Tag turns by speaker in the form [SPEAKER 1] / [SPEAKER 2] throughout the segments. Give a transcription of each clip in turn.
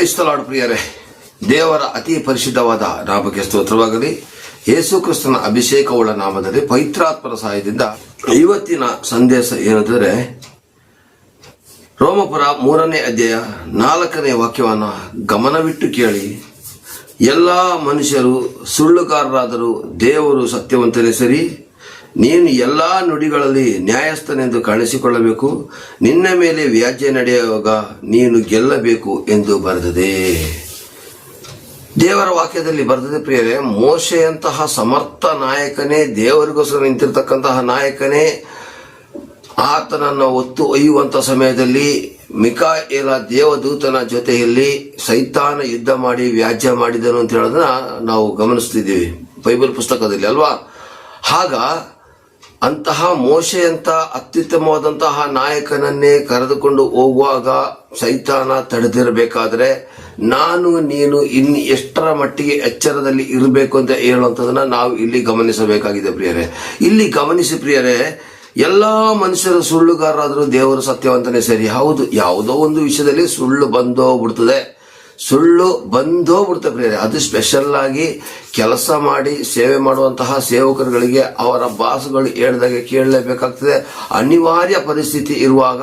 [SPEAKER 1] ಕ್ರೈಸ್ತಲಾಡ್ ಪ್ರಿಯರೇ, ದೇವರ ಅತಿ ಪರಿಶುದ್ಧವಾದ ನಾಮಕ್ಕೆ ಸ್ತೋತ್ರವಾಗಲಿ. ಯೇಸು ಕ್ರಿಸ್ತನ ಅಭಿಷೇಕವುಳ್ಳ ನಾಮದಲ್ಲಿ ಪವಿತ್ರಾತ್ಮರ ಸಹಾಯದಿಂದ ಇವತ್ತಿನ ಸಂದೇಶ ಏನಂತಂದ್ರೆ, ರೋಮಪುರ ಮೂರನೇ ಅಧ್ಯಾಯ ನಾಲ್ಕನೇ ವಾಕ್ಯವನ್ನು ಗಮನವಿಟ್ಟು ಕೇಳಿ. ಎಲ್ಲ ಮನುಷ್ಯರು ಸುಳ್ಳುಗಾರರಾದರೂ ದೇವರು ಸತ್ಯವಂತನೇ ಸರಿ ನೀನು ಎಲ್ಲ ನುಡಿಗಳಲ್ಲಿ ನ್ಯಾಯಸ್ಥನೆಂದು ಕಾಣಿಸಿಕೊಳ್ಳಬೇಕು. ನಿನ್ನ ಮೇಲೆ ವ್ಯಾಜ್ಯ ನಡೆಯುವಾಗ ನೀನು ಗೆಲ್ಲಬೇಕು ಎಂದು ಬರೆದಿದೆ. ದೇವರ ವಾಕ್ಯದಲ್ಲಿ ಬರೆದಿದೆ ಪ್ರಿಯರೇ, ಮೋಶೆಯಂತಹ ಸಮರ್ಥ ನಾಯಕನೇ, ದೇವರಿಗೋಸ್ಕರ ನಿಂತಿರ್ತಕ್ಕಂತಹ ನಾಯಕನೇ, ಆತನನ್ನು ಒತ್ತು ಒಯ್ಯುವಂತ ಸಮಯದಲ್ಲಿ, ಮಿಕಾಯೇಲ ದೇವದೂತನ ಜೊತೆಯಲ್ಲಿ ಸೈತಾನ ಯುದ್ಧ ಮಾಡಿ ವ್ಯಾಜ್ಯ ಮಾಡಿದನು ಅಂತ ಹೇಳೋದನ್ನ ನಾವು ಗಮನಿಸ್ತಿದ್ದೀವಿ ಬೈಬಲ್ ಪುಸ್ತಕದಲ್ಲಿ ಅಲ್ವಾ? ಆಗ ಅಂತಹ ಮೋಶೆಯಂತ ಅತ್ಯುತ್ತಮವಾದಂತಹ ನಾಯಕನನ್ನೇ ಕರೆದುಕೊಂಡು ಹೋಗುವಾಗ ಸೈತಾನ ತಡೆದಿರಬೇಕಾದ್ರೆ ನಾನು ನೀನು ಇನ್ ಎಷ್ಟರ ಮಟ್ಟಿಗೆ ಎಚ್ಚರದಲ್ಲಿ ಇರಬೇಕು ಅಂತ ಹೇಳುವಂಥದ್ದನ್ನ ನಾವು ಇಲ್ಲಿ ಗಮನಿಸಬೇಕಾಗಿದೆ ಪ್ರಿಯರೇ. ಇಲ್ಲಿ ಗಮನಿಸಿ ಪ್ರಿಯರೇ, ಎಲ್ಲಾ ಮನುಷ್ಯರು ಸುಳ್ಳುಗಾರರಾದರೂ ದೇವರು ಸತ್ಯವಂತನೇ ಸರಿ. ಹೌದು, ಯಾವುದೋ ಒಂದು ವಿಷಯದಲ್ಲಿ ಸುಳ್ಳು ಬಂದೋ ಬಿಡ್ತದೆ ಸುಳ್ಳು ಬಂದೋ ಬಿಡ್ತದೆ ಪ್ರಿಯರೇ. ಅದು ಸ್ಪೆಷಲ್ ಆಗಿ ಕೆಲಸ ಮಾಡಿ ಸೇವೆ ಮಾಡುವಂತಹ ಸೇವಕರುಗಳಿಗೆ ಅವರ ಬಾಸುಗಳು ಹೇಳ್ದಾಗೆ ಕೇಳಲೇಬೇಕಾಗ್ತದೆ. ಅನಿವಾರ್ಯ ಪರಿಸ್ಥಿತಿ ಇರುವಾಗ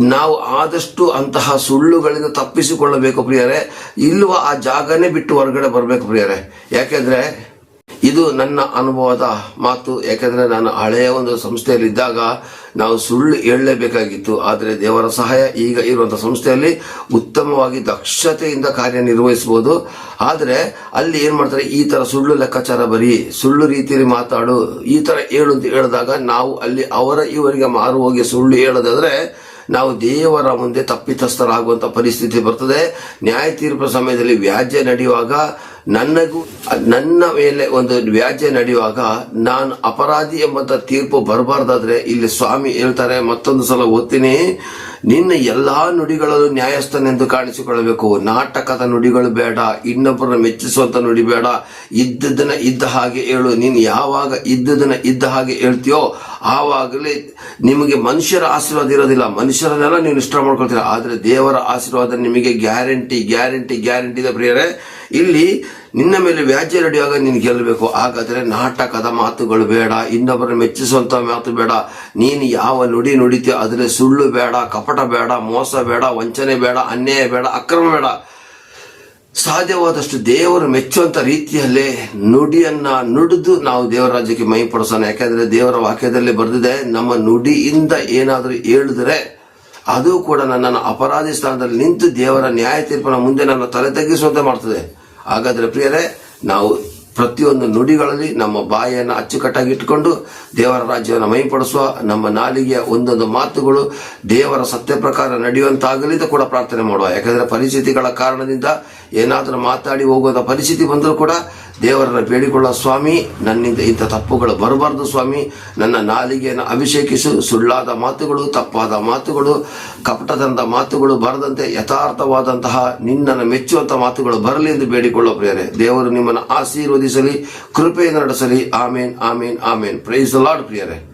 [SPEAKER 1] ನಾವು ಆದಷ್ಟು ಅಂತಹ ಸುಳ್ಳುಗಳಿಂದ ತಪ್ಪಿಸಿಕೊಳ್ಳಬೇಕು ಪ್ರಿಯರೇ. ಇಲ್ವ ಆ ಜಾಗನೇ ಬಿಟ್ಟು ಹೊರಗಡೆ ಬರಬೇಕು ಪ್ರಿಯರೇ. ಯಾಕೆಂದ್ರೆ ಇದು ನನ್ನ ಅನುಭವದ ಮಾತು. ಯಾಕಂದ್ರೆ ನಾನು ಹಳೆಯ ಒಂದು ಸಂಸ್ಥೆಯಲ್ಲಿ ಇದ್ದಾಗ ನಾವು ಸುಳ್ಳು ಹೇಳಲೇಬೇಕಾಗಿತ್ತು. ಆದರೆ ದೇವರ ಸಹಾಯ ಈಗ ಇರುವಂತಹ ಸಂಸ್ಥೆಯಲ್ಲಿ ಉತ್ತಮವಾಗಿ ದಕ್ಷತೆಯಿಂದ ಕಾರ್ಯನಿರ್ವಹಿಸಬಹುದು ಆದರೆ ಅಲ್ಲಿ ಏನ್ ಮಾಡ್ತಾರೆ, ಈ ತರ ಸುಳ್ಳು ಲೆಕ್ಕಾಚಾರ ಬರೀ ಸುಳ್ಳು ರೀತಿಯಲ್ಲಿ ಮಾತಾಡು, ಈ ತರ ಹೇಳು ಅಂತ ಹೇಳಿದಾಗ ನಾವು ಅಲ್ಲಿ ಅವರ ಇವರಿಗೆ ಮಾರು ಹೋಗಿ ಸುಳ್ಳು ಹೇಳೋದಾದ್ರೆ ನಾವು ದೇವರ ಮುಂದೆ ತಪ್ಪಿತಸ್ಥರಾಗುವಂತ ಪರಿಸ್ಥಿತಿ ಬರ್ತದೆ. ನ್ಯಾಯ ತೀರ್ಪು ಸಮಯದಲ್ಲಿ ವ್ಯಾಜ್ಯ ನಡೆಯುವಾಗ ನನಗೂ ನನ್ನ ಮೇಲೆ ಒಂದು ವ್ಯಾಜ್ಯ ನಡೆಯುವಾಗ ನಾನು ಅಪರಾಧಿ ಎಂಬಂತ ತೀರ್ಪು ಬರಬಾರ್ದಾದ್ರೆ ಇಲ್ಲಿ ಸ್ವಾಮಿ ಹೇಳ್ತಾರೆ, ಮತ್ತೊಂದು ಸಲ ಓದ್ತೀನಿ. ನಿನ್ನ ಎಲ್ಲಾ ನುಡಿಗಳಲ್ಲೂ ನ್ಯಾಯಸ್ಥನೆಂದು ಕಾಣಿಸಿಕೊಳ್ಳಬೇಕು. ನಾಟಕದ ನುಡಿಗಳು ಬೇಡ, ಇನ್ನೊಬ್ಬರನ್ನ ಮೆಚ್ಚಿಸುವಂತ ನುಡಿ ಬೇಡ. ಇದ್ದದನ್ನ ಇದ್ದ ಹಾಗೆ ಹೇಳು. ನೀನು ಯಾವಾಗ ಇದ್ದದನ್ನ ಇದ್ದ ಹಾಗೆ ಹೇಳ್ತೀಯೋ, ಆವಾಗಲೇ ನಿಮಗೆ ಮನುಷ್ಯರ ಆಶೀರ್ವಾದ ಇರೋದಿಲ್ಲ. ಮನುಷ್ಯರನ್ನೆಲ್ಲ ನೀವು ಇಷ್ಟ ಮಾಡ್ಕೊಳ್ತೀರ ಆದ್ರೆ ದೇವರ ಆಶೀರ್ವಾದ ನಿಮಗೆ ಗ್ಯಾರಂಟಿ ಗ್ಯಾರಂಟಿ ಗ್ಯಾರಂಟಿ ಇದೆ ಪ್ರಿಯರೇ. ಇಲ್ಲಿ ನಿನ್ನ ಮೇಲೆ ವ್ಯಾಜ್ಯ ನಡೆಯುವಾಗ ನೀನು ಗೆಲ್ಲಬೇಕು. ಹಾಗಾದ್ರೆ ನಾಟಕದ ಮಾತುಗಳು ಬೇಡ ಇನ್ನೊಬ್ಬರ ಮೆಚ್ಚಿಸುವಂತ ಮಾತು ಬೇಡ. ನೀನು ಯಾವ ನುಡಿ ನುಡಿತೀಯ ಅದರಲ್ಲಿ ಸುಳ್ಳು ಬೇಡ, ಕಪಟ ಬೇಡ, ಮೋಸ ಬೇಡ, ವಂಚನೆ ಬೇಡ, ಅನ್ಯಾಯ ಬೇಡ, ಅಕ್ರಮ ಬೇಡ. ಸಾಧ್ಯವಾದಷ್ಟು ದೇವರು ಮೆಚ್ಚುವಂತ ರೀತಿಯಲ್ಲೇ ನುಡಿಯನ್ನ ನುಡಿದು ನಾವು ದೇವರ ರಾಜ್ಯಕ್ಕೆ ಮೈ ಪಡಿಸೋಣ ಯಾಕಂದ್ರೆ ದೇವರ ವಾಕ್ಯದಲ್ಲಿ ಬರೆದಿದೆ, ನಮ್ಮ ನುಡಿಯಿಂದ ಏನಾದರೂ ಹೇಳಿದ್ರೆ ಅದು ಕೂಡ ನನ್ನನ್ನು ಅಪರಾಧಿ ಸ್ಥಾನದಲ್ಲಿ ನಿಂತು ದೇವರ ನ್ಯಾಯ ತೀರ್ಪನ ಮುಂದೆ ನನ್ನ ತಲೆ ತಗ್ಗಿಸುವಂತೆ ಮಾಡ್ತದೆ. ಹಾಗಾದ್ರೆ ಪ್ರಿಯರೇ, ನಾವು ಪ್ರತಿಯೊಂದು ನುಡಿಗಳಲ್ಲಿ ನಮ್ಮ ಬಾಯನ್ನು ಅಚ್ಚುಕಟ್ಟಾಗಿ ಇಟ್ಟುಕೊಂಡು ದೇವರ ರಾಜ್ಯವನ್ನು ಮೈಪಡಿಸುವ ನಮ್ಮ ನಾಲಿಗೆಯ ಒಂದೊಂದು ಮಾತುಗಳು ದೇವರ ಸತ್ಯ ಪ್ರಕಾರ ನಡೆಯುವಂತಾಗಲಿ ಅಂತ ಕೂಡ ಪ್ರಾರ್ಥನೆ ಮಾಡುವ. ಯಾಕಂದ್ರೆ ಪರಿಸ್ಥಿತಿಗಳ ಕಾರಣದಿಂದ ಏನಾದರೂ ಮಾತಾಡಿ ಹೋಗುವಂಥ ಪರಿಸ್ಥಿತಿ ಬಂದರೂ ಕೂಡ ದೇವರನ್ನ ಬೇಡಿಕೊಳ್ಳೋ ಸ್ವಾಮಿ, ನನ್ನಿಂದ ಇಂಥ ತಪ್ಪುಗಳು ಬರಬಾರ್ದು ಸ್ವಾಮಿ. ನನ್ನ ನಾಲಿಗೆಯನ್ನು ಅಭಿಷೇಕಿಸು. ಸುಳ್ಳಾದ ಮಾತುಗಳು, ತಪ್ಪಾದ ಮಾತುಗಳು, ಕಪಟದಂತ ಮಾತುಗಳು ಬರದಂತೆ ಯಥಾರ್ಥವಾದಂತಹ ನಿನ್ನನ್ನು ಮೆಚ್ಚುವಂಥ ಮಾತುಗಳು ಬರಲಿ ಎಂದು ಬೇಡಿಕೊಳ್ಳೋ ಪ್ರೇರೆ ದೇವರು ನಿಮ್ಮನ್ನು ಆಶೀರ್ವದಿಸಲಿ ಕೃಪೆಯನ್ನು ನಡೆಸಲಿ. ಆಮೇನ್ ಆಮೇನ್ ಆಮೇನ್. ಪ್ರೈಸ್ ಲಾರ್ಡ್ ಪ್ರಿಯರೇ.